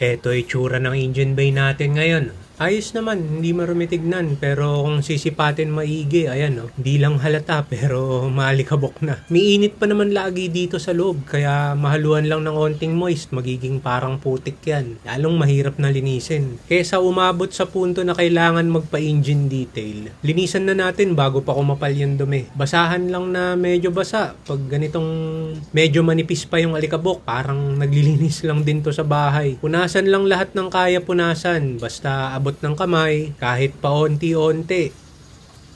Eto itsura ng engine bay natin ngayon. Ayos naman, hindi marumi tignan, pero kung sisipatin maigi, ayan no, hindi lang halata pero malikabok na. Miinit pa naman lagi dito sa loob, kaya mahaluan lang ng onting moist, magiging parang putik yan. Lalong mahirap na linisin. Kesa umabot sa punto na kailangan magpa-engine detail, linisan na natin bago pa kumapal yung dumi. Basahan lang na medyo basa. Pag ganitong medyo manipis pa yung alikabok, parang naglilinis lang din to sa bahay. Punasan lang lahat ng kaya punasan, basta abot ng kamay, kahit paunti-unti.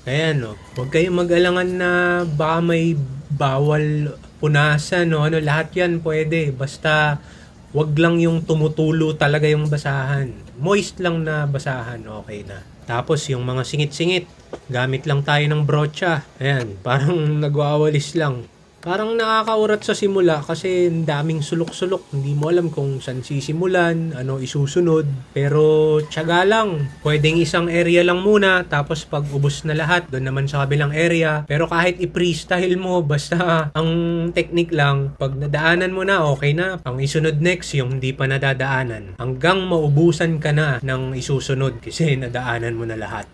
Ayan, no. Huwag kayong mag-alangan na baka may bawal punasan, no. Ano, lahat yan pwede. Basta, wag lang yung tumutulo talaga yung basahan. Moist lang na basahan, okay na. Tapos, yung mga singit-singit, gamit lang tayo ng brocha. Ayan, parang nagwawalis lang. Parang nakakaurat sa simula kasi ang daming sulok-sulok. Hindi mo alam kung saan sisimulan, ano isusunod. Pero tiyaga lang. Pwedeng isang area lang muna, tapos pag ubos na lahat, doon naman sa kabilang area. Pero kahit i-freestyle mo, basta ang technique lang, pag nadaanan mo na, okay na. Ang isunod next, yung hindi pa nadadaanan. Hanggang maubusan ka na ng isusunod kasi nadaanan mo na lahat.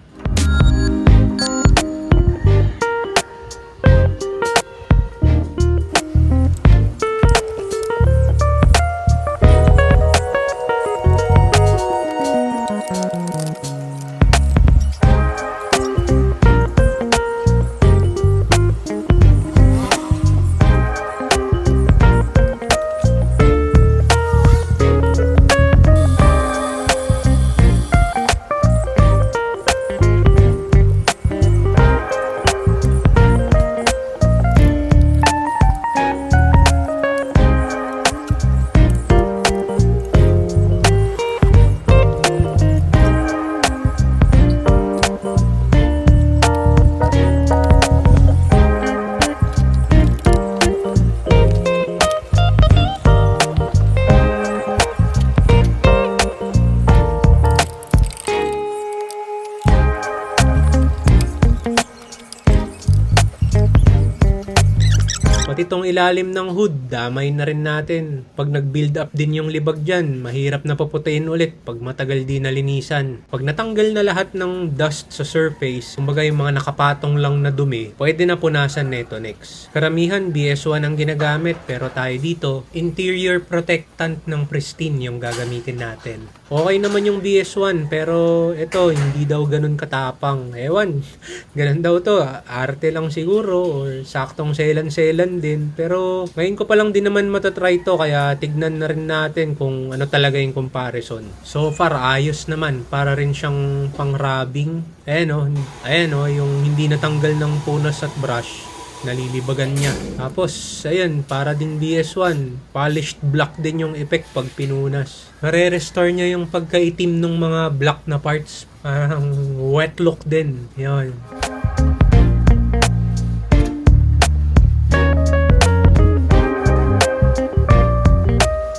Pati tong ilalim ng hood, damay na rin natin. Pag nag-build up din yung libag dyan, mahirap na paputain ulit pag matagal di nalinisan. Pag natanggal na lahat ng dust sa surface, kumbaga yung mga nakapatong lang na dumi, pwede na punasan neto next. Karamihan BS1 ang ginagamit, pero tayo dito, interior protectant ng Pristine yung gagamitin natin. Okay naman yung BS1, pero ito, hindi daw ganun katapang. Ewan, ganun daw to. Arte lang siguro, or saktong selan-selan din. Pero ngayon ko pa lang din naman matatry to, kaya tignan na rin natin kung ano talaga yung comparison. So far, ayos naman. Para rin siyang pang-rubbing. Ayan o, ayan o, yung hindi natanggal ng punas at brush nalilibagan niya. Tapos, ayan, para din BS1, polished black din yung effect pag pinunas. Nare-restore niya yung pagkaitim ng mga black na parts. Parang wet look din. Yun.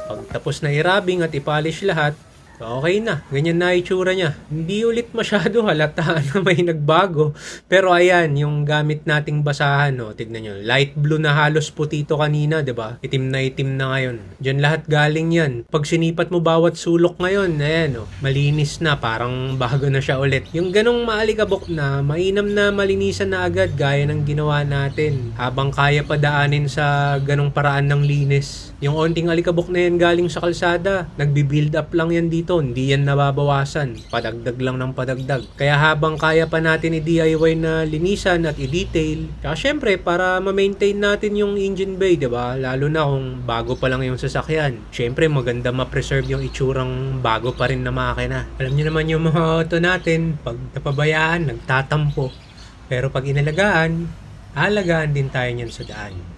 Pag tapos na i-rubbing at i-polish lahat, okay na. Ganyan na itsura niya. Hindi ulit masyado halata na may nagbago. Pero ayan, yung gamit nating basahan, no, tignan nyo. Light blue na halos puti to kanina, ba? Itim na itim na ngayon. Diyan lahat galing yan. Pag sinipat mo bawat sulok ngayon, ayan, no, malinis na. Parang bago na siya ulit. Yung ganong maalikabok na, mainam na malinisan na agad gaya ng ginawa natin. Habang kaya pa daanin sa ganong paraan ng linis. Yung onting alikabok na yan galing sa kalsada, nagbi-build up lang yan dito, hindi yan nababawasan. Padagdag lang ng padagdag. Kaya habang kaya pa natin i-DIY na linisan at i-detail, kaya syempre para ma-maintain natin yung engine bay, 'di ba? Lalo na kung bago pa lang yung sasakyan. Syempre maganda ma-preserve yung itsurang bago pa rin na makina. Alam niyo naman yung mga auto natin, pag napabayaan, nagtatampo. Pero pag inalagaan, alagaan din tayo niyan sa daan.